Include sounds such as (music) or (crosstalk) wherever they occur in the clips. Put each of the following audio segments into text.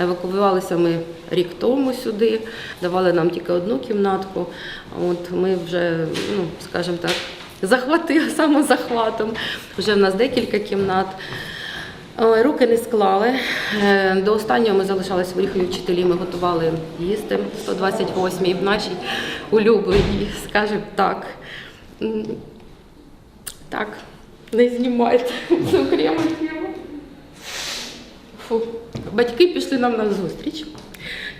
Евакуювалися ми рік тому сюди, давали нам тільки одну кімнатку. От ми вже, ну скажімо так, захвати (laughs) самозахватом. Вже в нас декілька кімнат. Руки не склали. Е, До останнього ми залишалися в Оріхові вчителі. Ми готували їсти 128-й в нашій улюбленій, скажімо так. Так, не знімайте цю. Фу. Батьки пішли нам на зустріч.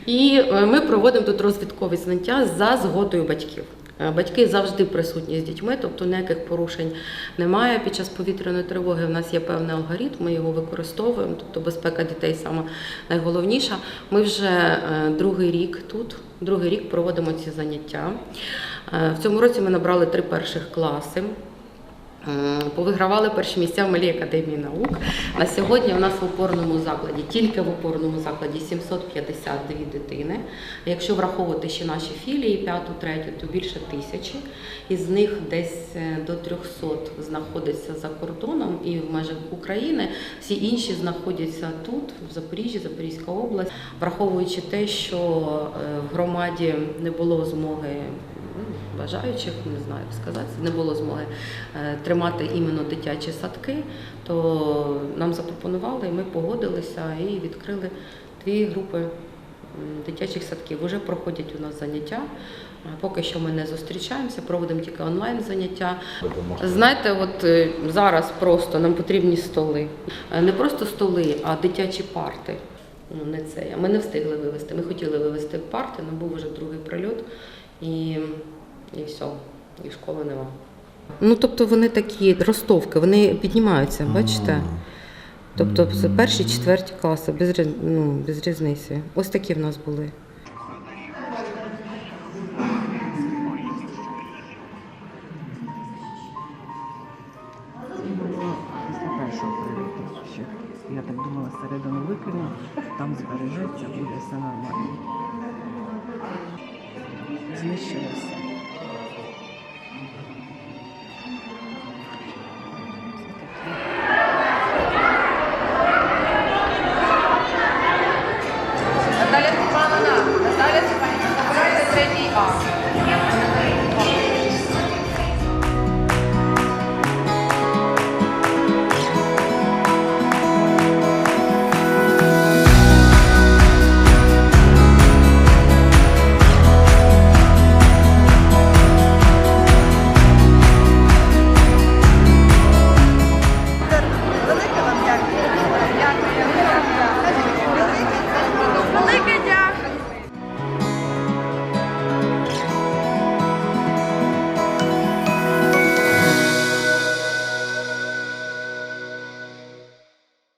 І е, ми проводимо тут розвідкові заняття за згодою батьків. Е, Батьки завжди присутні з дітьми, тобто ніяких порушень немає. Під час повітряної тривоги в нас є певний алгоритм, ми його використовуємо, тобто безпека дітей саме найголовніша. Ми вже е, другий рік тут, другий рік проводимо ці заняття. В цьому році ми набрали три перших класи. Повигравали перші місця в Малій академії наук. На сьогодні у нас в опорному закладі, тільки в опорному закладі 752 дитини. Якщо враховувати ще наші філії, п'яту, третю, то більше тисячі. Із них десь е, до 300 знаходиться за кордоном і в межах України. Всі інші знаходяться тут, в Запоріжжі, Запорізька область, враховуючи те, що е, в громаді не було змоги бажаючих, не знаю як сказати, не було змоги е, тримати іменно дитячі садки, то нам запропонували, і ми погодилися і відкрили дві групи дитячих садків. Уже проходять у нас заняття. Поки що ми не зустрічаємося, проводимо тільки онлайн заняття. Знаєте, от е, зараз просто нам потрібні столи. Е, Не просто столи, а дитячі парти. Ну, не це. Ми не встигли вивезти. Ми хотіли вивезти парти, але був вже другий прильот і, і все, і школи нема. Ну, тобто вони такі ростовки, вони піднімаються, бачите? Тобто це перші, четверті класи, без, ну, без різниці. Ось такі в нас були. Я так думала, середину викину, там збережеться, буде все нормально. Знищилося.